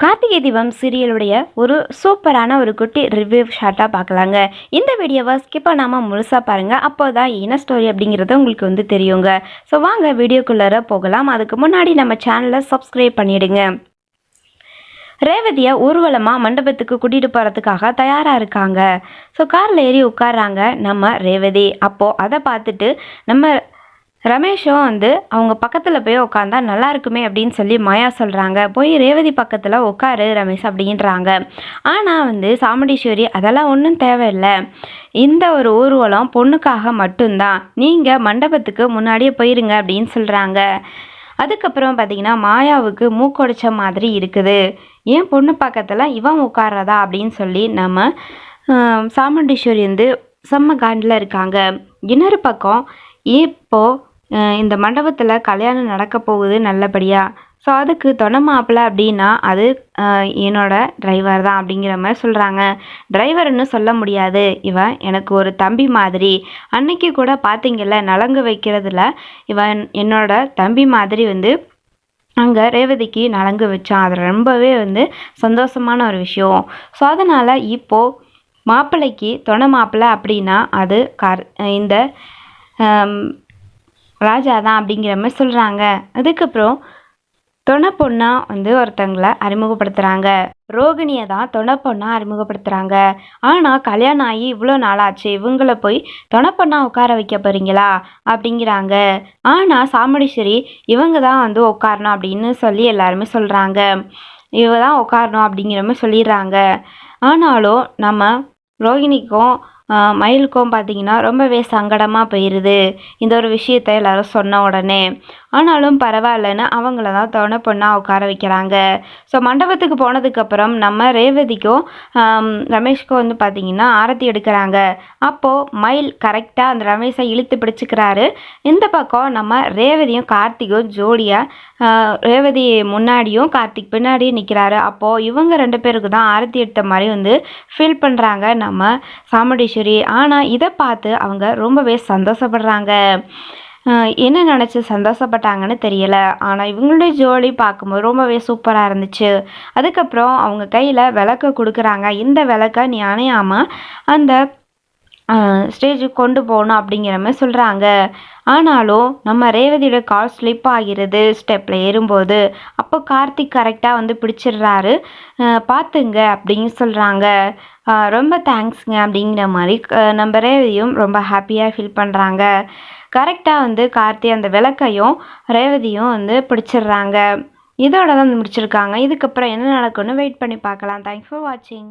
கார்த்திகை தீபம் சீரியலுடைய ஒரு சூப்பரான ஒரு குட்டி ரிவ்யூ ஷார்ட்டாக பார்க்கலாங்க. இந்த வீடியோவை ஸ்கிப் பண்ணாமல் முழுசாக பாருங்கள் அப்போ தான் என்ன ஸ்டோரி அப்படிங்கிறது உங்களுக்கு வந்து தெரியுங்க. ஸோ வாங்க வீடியோக்குள்ளார போகலாம். அதுக்கு முன்னாடி நம்ம சேனலை சப்ஸ்கிரைப் பண்ணிவிடுங்க ரேவதியை ஊர்வலமாக மண்டபத்துக்கு கூட்டிகிட்டு போகிறதுக்காக தயாராக இருக்காங்க. ஸோ காரில் ஏறி உட்காடுறாங்க நம்ம ரேவதி. அப்போது அதை பார்த்துட்டு நம்ம ரமேஷும் வந்து அவங்க பக்கத்தில் போய் உட்காந்தா நல்லா இருக்குமே அப்படின்னு சொல்லி மாயா சொல்கிறாங்க போய் ரேவதி பக்கத்தில் உட்காரு ரமேஷ் அப்படின்றாங்க. ஆனால் வந்து சாமுண்டீஸ்வரி அதெல்லாம் ஒன்றும் தேவையில்லை. இந்த ஒரு ஊர்வலம் பொண்ணுக்காக மட்டும்தான். நீங்கள் மண்டபத்துக்கு முன்னாடியே போயிருங்க அப்படின்னு சொல்கிறாங்க அதுக்கப்புறம் பார்த்தீங்கன்னா மாயாவுக்கு மூக்கொடைச்ச மாதிரி இருக்குது. ஏன் பொண்ணு பக்கத்தில் இவன் உட்கார்றதா அப்படின்னு சொல்லி நம்ம சாமுண்டீஸ்வரி வந்து செம்ம காண்டில் இருக்காங்க. இன்னொரு பக்கம் இப்போது இந்த மண்டபத்தில் கல்யாணம் நடக்க போகுது நல்லபடியாக ஸோ அதுக்கு தொண மாப்பிள்ள அப்படின்னா அது என்னோட டிரைவர் தான் அப்படிங்கிற மாதிரி சொல்கிறாங்க டிரைவர்னு சொல்ல முடியாது. இவன் எனக்கு ஒரு தம்பி மாதிரி. அன்னைக்கு கூட பார்த்தீங்கல்ல நலங்கு வைக்கிறதுல இவன் என்னோட தம்பி மாதிரி வந்து அங்கே ரேவதிக்கு நலங்கு வச்சான் அது ரொம்பவே வந்து சந்தோஷமான ஒரு விஷயம். ஸோ அதனால் இப்போது மாப்பிள்ளைக்கு தொண மாப்பிள்ளை அப்படின்னா அது கார் இந்த ராஜா தான் அப்படிங்கிற மாதிரி சொல்கிறாங்க அதுக்கப்புறம் தொண பொண்ணாக வந்து ஒருத்தங்களை அறிமுகப்படுத்துகிறாங்க ரோகிணியை தான் தொண பொண்ணாக அறிமுகப்படுத்துகிறாங்க ஆனால் கல்யாணம் ஆகி இவ்வளோ நாளாச்சு இவங்கள போய் தொண பொண்ணாக உட்கார வைக்க போகிறீங்களா அப்படிங்கிறாங்க. ஆனால் சாமுடீஸ்வரி இவங்க தான் வந்து உட்காரணும் அப்படின்னு சொல்லி எல்லாருமே சொல்கிறாங்க இவ தான் உட்காரணும் அப்படிங்கிற மாதிரி சொல்லிடுறாங்க. ஆனாலும் நம்ம ரோகிணிக்கும் மயிலுக்கும் பார்த்தீங்கன்னா ரொம்பவே சங்கடமாக போயிடுது இந்த ஒரு விஷயத்த எல்லோரும் சொன்ன உடனே ஆனாலும் பரவாயில்லன்னு அவங்கள தான் துணை பொண்ணாக உட்கார வைக்கிறாங்க. ஸோ மண்டபத்துக்கு போனதுக்கப்புறம் நம்ம ரேவதிக்கும் ரமேஷ்க்கும் வந்து பார்த்திங்கன்னா ஆரத்தி எடுக்கிறாங்க. அப்போது மயில் கரெக்டாக அந்த ரமேஷை இழுத்து பிடிச்சிக்கிறாரு. இந்த பக்கம் நம்ம ரேவதியும் கார்த்திகும் ஜோடியாக ரேவதி முன்னாடியும் கார்த்திக் பின்னாடியும் நிற்கிறாரு அப்போது இவங்க ரெண்டு பேருக்கு தான் ஆரத்தி எடுத்த மாதிரி வந்து ஃபீல் பண்ணுறாங்க நம்ம சாமுண்டீஸ்வரி ஆனால் இதை பார்த்து அவங்க ரொம்பவே சந்தோஷப்படுறாங்க. என்ன நினச்சி சந்தோஷப்பட்டாங்கன்னு தெரியலை. ஆனால் இவங்களுடைய ஜோலி பார்க்கும்போது ரொம்பவே சூப்பராக இருந்துச்சு. அதுக்கப்புறம் அவங்க கையில் விளக்க கொடுக்குறாங்க. இந்த விளக்கை நீ அணையாமல் அந்த ஸ்டேஜுக்கு கொண்டு போகணும் அப்படிங்கிற மாதிரி சொல்கிறாங்க ஆனாலும் நம்ம ரேவதியோட கால் ஸ்லிப் ஆகிறது ஸ்டெப்பில் ஏறும்போது அப்போ கார்த்திக் கரெக்டாக வந்து பிடிச்சிடுறாரு. பார்த்துங்க அப்படின்னு சொல்கிறாங்க ரொம்ப தேங்க்ஸுங்க அப்படிங்கிற மாதிரி நம்ம ரேவதியும் ரொம்ப ஹாப்பியாக ஃபீல் பண்ணுறாங்க கரெக்டாக வந்து கார்த்தி அந்த விளக்கையும் ரேவதியும் வந்து பிடிச்சிடுறாங்க. இதோட தான் முடிச்சிருக்காங்க. இதுக்கப்புறம் என்ன நடக்கும்னு வெயிட் பண்ணி பார்க்கலாம். தேங்க்ஸ் ஃபார் வாட்சிங்